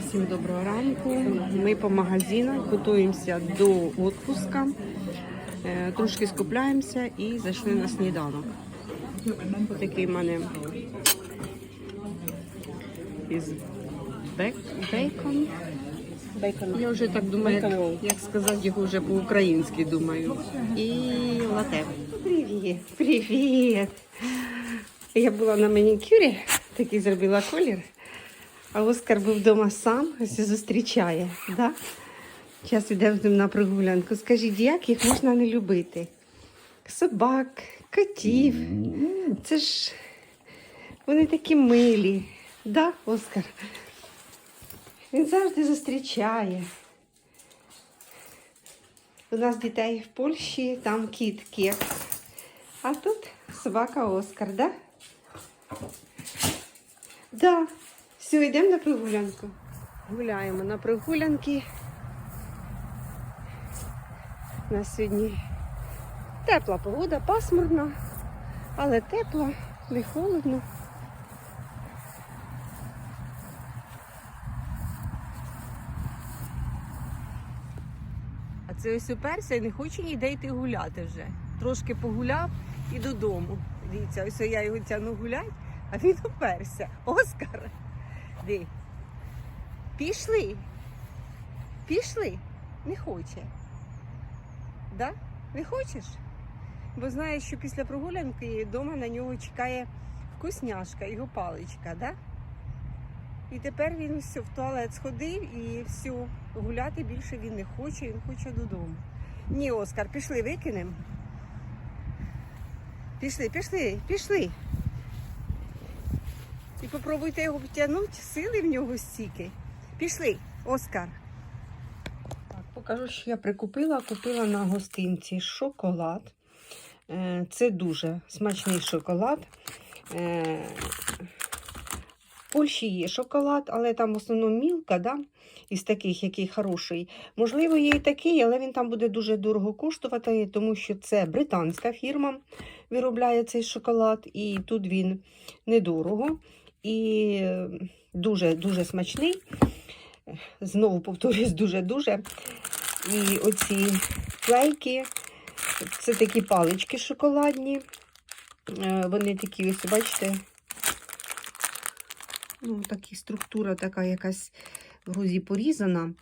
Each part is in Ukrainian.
Всім доброго ранку. Ми по магазинах готуємося до відпуска. Е, Трошки скупляємося і зайшли на сніданок. Такий в мене із. Бейкон. Я вже так думаю, як, як сказати його вже по-українськи думаю. І лате. Привіт, привіт. Я була на манікюрі, такий зробила колір. А Оскар був вдома сам, ось зустрічає. Да? Зараз йдемо з ним на прогулянку. Скажіть, як їх можна не любити? Собак, котів. Це ж вони такі милі. Да, Оскар? Він завжди зустрічає. У нас дітей в Польщі, там кіт кекс. А тут собака Оскар, да? Да. Все, йдемо на прогулянку. Гуляємо на прогулянки. У нас сьогодні тепла погода, пасмурна, але тепло, не холодно. А це ось уперся і не хоче ніде йти гуляти вже. Трошки погуляв і додому. Дивіться, ось я його тягну гулять, а він уперся. Оскар. Ди. Пішли. Пішли. Не хоче. Да? Не хочеш? Бо знаєш, що після прогулянки вдома на нього чекає вкусняшка, його паличка, да? І тепер він все в туалет сходив і все, гуляти більше він не хоче, він хоче додому. Ні, Оскар, пішли, викинемо. Пішли, пішли, пішли. І попробуйте його втягнути, сили в нього стільки. Пішли, Оскар. Так, покажу, що я прикупила. Купила на гостинці шоколад. Е, Це дуже смачний шоколад. Е, В Польщі є шоколад, але там в основному мілка, да? із таких, який хороший. Можливо, є і такий, але він там буде дуже дорого коштувати, тому що це британська фірма виробляє цей шоколад, і тут він недорого і дуже-дуже смачний. Знову повторюсь, дуже-дуже. І оці клейки, це такі палички шоколадні. Е, Вони такі, ось, бачите, ну, такі структура така якась в грузі порізана.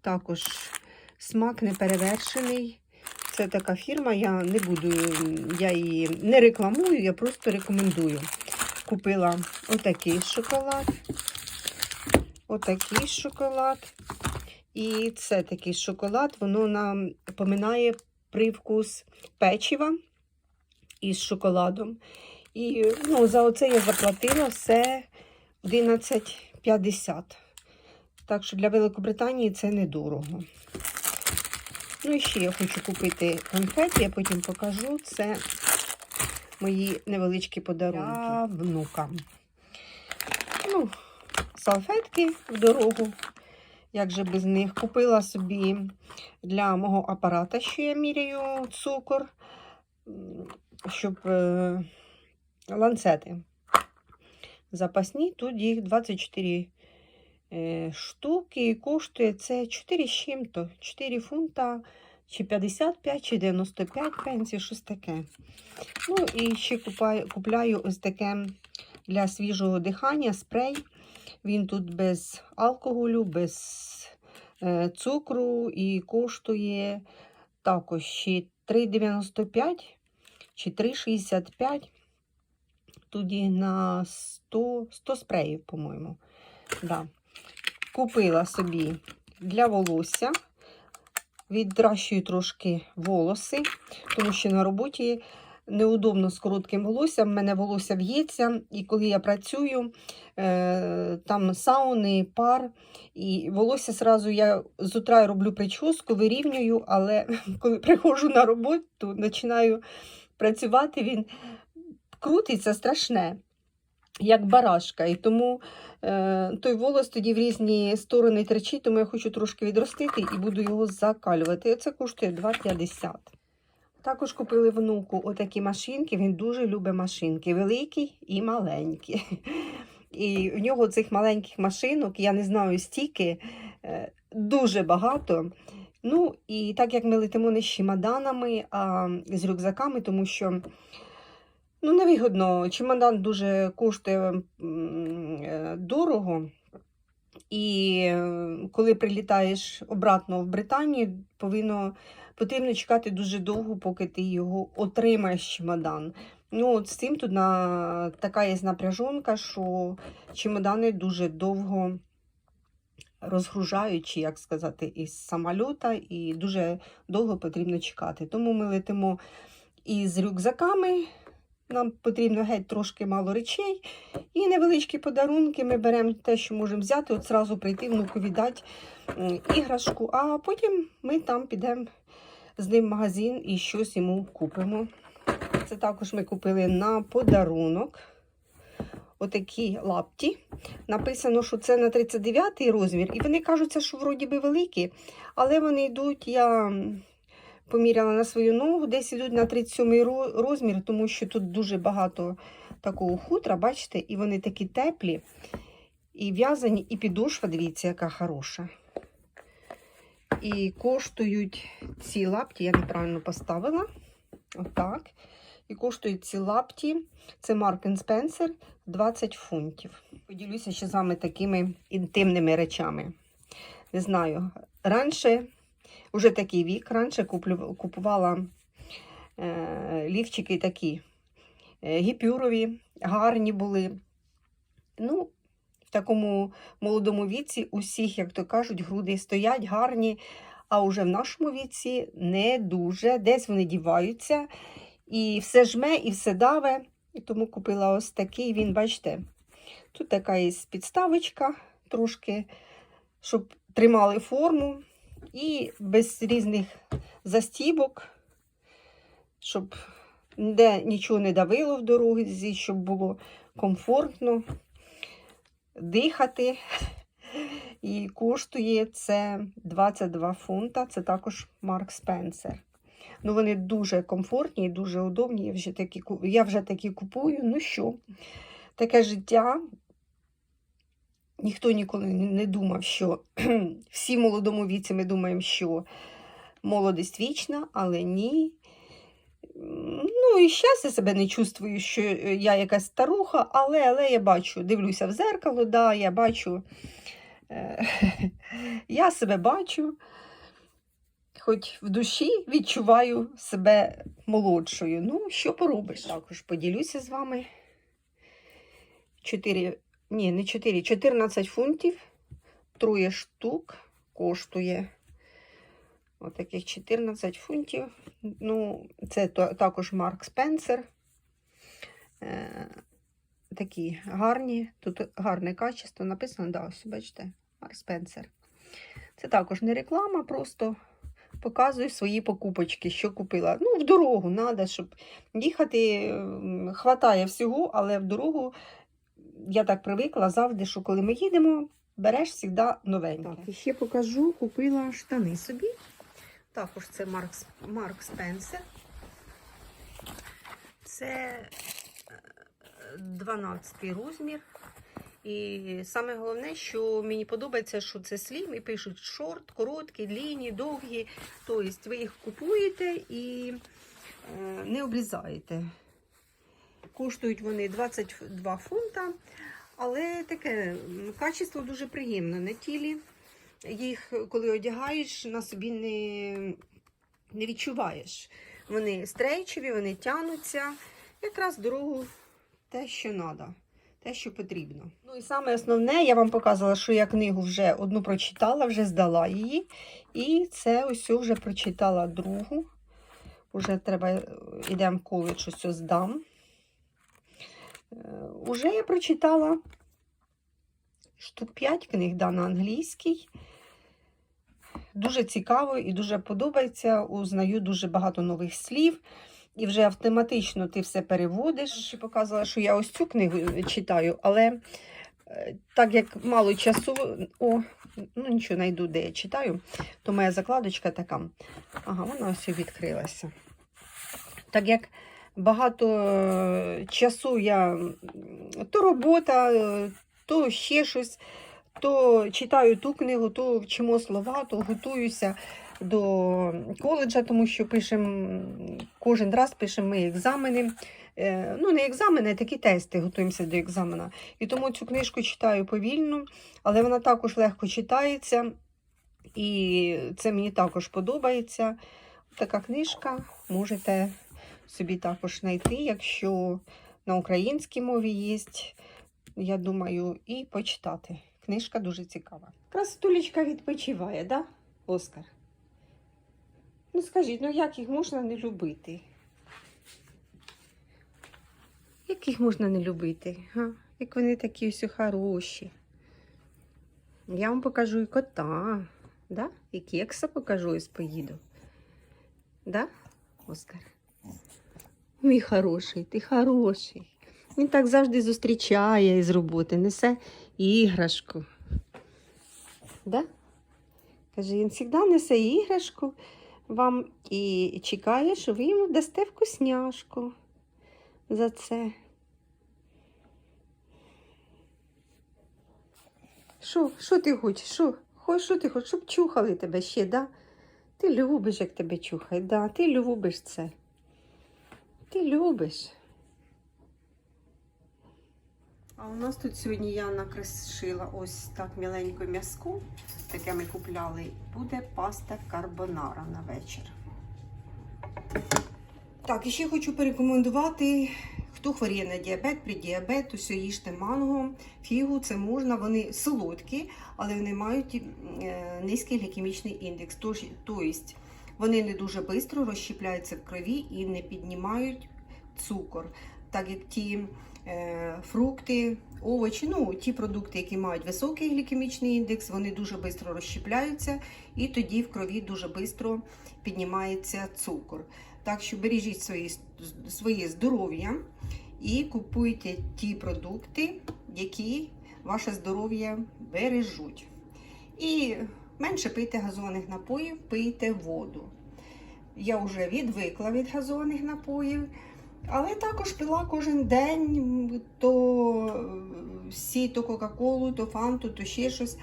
Також смак не перевершений. Це така фірма, я не буду, я її не рекламую, я просто рекомендую. Купила отакий шоколад, отакий шоколад. І це такий шоколад, воно нам поминає привкус печива із шоколадом. І ну, за оце я заплатила все 11,50. Так що для Великобританії це недорого. Ну і ще я хочу купити конфети, я потім покажу. Це мої невеличкі подарунки для внука. Ну, салфетки в дорогу. Як же без них? Купила собі для мого апарата, що я міряю цукор, щоб е, ланцети запасні. Тут їх 24 е, штуки і коштує це 4 з чим-то, 4 фунта, чи 55, чи 95 пенсій, щось таке. Ну і ще купаю, купляю ось таке для свіжого дихання спрей. Він тут без алкоголю, без е, цукру і коштує також ще 3,95 чи 3,65. Тоді на 100, 100 спреїв, по-моєму. Да. Купила собі для волосся. Віддращую трошки волоси, тому що на роботі неудобно з коротким волоссям. У мене волосся в'ється, і коли я працюю, е, там сауни, пар, і волосся зразу я з утра роблю прическу, вирівнюю, але коли приходжу на роботу, починаю працювати, він крутиться страшне. Як барашка, і тому е, той волос тоді в різні сторони терчить, тому я хочу трошки відростити і буду його закалювати. Це коштує 2,50. Також купили внуку отакі машинки. Він дуже любить машинки, великі і маленькі. І в нього цих маленьких машинок, я не знаю стільки, е, дуже багато. Ну, і так як ми летимо не з чемоданами, а з рюкзаками, тому що ну, невигодно, чемодан дуже коштує е, дорого. І е, коли прилітаєш обратно в Британію, повинно, потрібно чекати дуже довго, поки ти його отримаєш чемодан. Ну, от з цим тут на, така є напряжонка, що чемодани дуже довго розгружають, як сказати, із самольота, і дуже довго потрібно чекати. Тому ми летимо із рюкзаками. Нам потрібно геть трошки мало речей. І невеличкі подарунки. Ми беремо те, що можемо взяти, от зразу прийти внукові дати іграшку, а потім ми там підемо з ним в магазин і щось йому купимо. Це також ми купили на подарунок. Отакі лапті. Написано, що це на 39 розмір. І вони кажуться, що вроді би великі, але вони йдуть, я поміряла на свою ногу, десь йдуть на 37 ро- розмір, тому що тут дуже багато такого хутра, бачите, і вони такі теплі, і в'язані, і підошва, дивіться, яка хороша. І коштують ці лапті, я неправильно поставила. Отак. І коштують ці лапті. Це Mark Spencer 20 фунтів. Поділюся ще з вами такими інтимними речами. Не знаю, раніше, вже такий вік, раніше купувала е, лівчики такі е, гіпюрові, гарні були. Ну, в такому молодому віці усіх, як то кажуть, груди стоять гарні, а уже в нашому віці не дуже. Десь вони діваються, і все жме, і все даве. І тому купила ось такий. Він, бачите, тут така є підставочка, трошки, щоб тримали форму, і без різних застібок, щоб ніде нічого не давило в дорозі, щоб було комфортно дихати. І коштує це 22 фунта. Це також Марк Спенсер. Ну, вони дуже комфортні і дуже удобні. Я вже такі, я вже такі купую. Ну що, таке життя. Ніхто ніколи не думав, що всі в молодому віці ми думаємо, що молодість вічна, але ні. Ну, і зараз я себе не чувствую, що я якась старуха, але, але я бачу, дивлюся в зеркало, да, я бачу, е, я себе бачу, хоч в душі відчуваю себе молодшою. Ну, що поробиш? Також поділюся з вами. 4, ні, не 4, 14 фунтів, троє штук коштує. Отаких 14 фунтів. Ну, це також Марк Спенсер. Е, такі гарні. Тут гарне качество. Написано, да, ось, бачите, Марк Спенсер. Це також не реклама, просто показую свої покупочки, що купила. Ну, в дорогу треба, щоб їхати. Хватає всього, але в дорогу я так привикла завжди, що коли ми їдемо, береш завжди новеньке. Так, і ще покажу, купила штани собі. Також це Марк, Марк Спенсер. Це е, 12 розмір. І саме головне, що мені подобається, що це слім і пишуть шорт, короткі, длінні, довгі. Тобто ви їх купуєте і е, не обрізаєте. Коштують вони 22 фунта, але таке качество дуже приємне на тілі. Їх, коли одягаєш, на собі не, не відчуваєш. Вони стрейчеві, вони тянуться. Якраз дорогу те, що треба, те, що потрібно. Ну і саме основне, я вам показувала, що я книгу вже одну прочитала, вже здала її. І це ось вже прочитала другу. Уже треба, йдемо в коледж, ось здам. Е, Уже я прочитала штук 5 книг да, на англійській. Дуже цікаво і дуже подобається. Узнаю дуже багато нових слів. І вже автоматично ти все переводиш. Показувала, що я ось цю книгу е, читаю, але е, так як мало часу, о, ну нічого знайду, де я читаю, то моя закладочка така. Ага, вона ось відкрилася. Так як багато е, часу я то робота, е, то ще щось, то читаю ту книгу, то вчимо слова, то готуюся до коледжа, тому що пишемо кожен раз пишемо ми екзамени. Е, Ну, не екзамени, а такі тести, готуємося до екзамена. І тому цю книжку читаю повільно, але вона також легко читається. І це мені також подобається. Така книжка можете собі також знайти, якщо на українській мові є, я думаю, і почитати. Книжка дуже цікава. Красотулечка відпочиває, да, Оскар? Ну скажіть, ну як їх можна не любити? Як їх можна не любити? Га? Як вони такі ось хороші. Я вам покажу і кота, да? і кекса покажу, ось поїду. Да, Оскар? Мій хороший, ти хороший. Він так завжди зустрічає із роботи, несе іграшку. Да? Каже, він завжди несе іграшку вам і чекає, що ви йому дасте вкусняшку за це. Що, що ти хочеш? Що? Хочеш, що ти хочеш? Щоб чухали тебе ще, да? Ти любиш, як тебе чухають, да? Ти любиш це. Ти любиш. А у нас тут сьогодні я накришила ось так міленьку м'язку, таке ми купляли. Буде паста карбонара на вечір. Так, і ще хочу порекомендувати, хто хворіє на діабет, при діабету, все їжте манго, фігу, це можна, вони солодкі, але вони мають е, низький глікемічний індекс. Тож, тобто вони не дуже швидко розщепляються в крові і не піднімають цукор. Так як ті е, фрукти, овочі, ну ті продукти, які мають високий глікемічний індекс, вони дуже швидко розщепляються, і тоді в крові дуже швидко піднімається цукор. Так що бережіть свої, своє здоров'я і купуйте ті продукти, які ваше здоров'я бережуть. І менше пийте газованих напоїв, пийте воду. Я вже відвикла від газованих напоїв, але також пила кожен день то е, всі, то Кока-Колу, то фанту, то ще щось.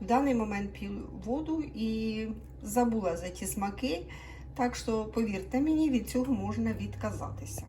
В даний момент п'ю воду і забула за ті смаки. Так що, повірте мені, від цього можна відказатися.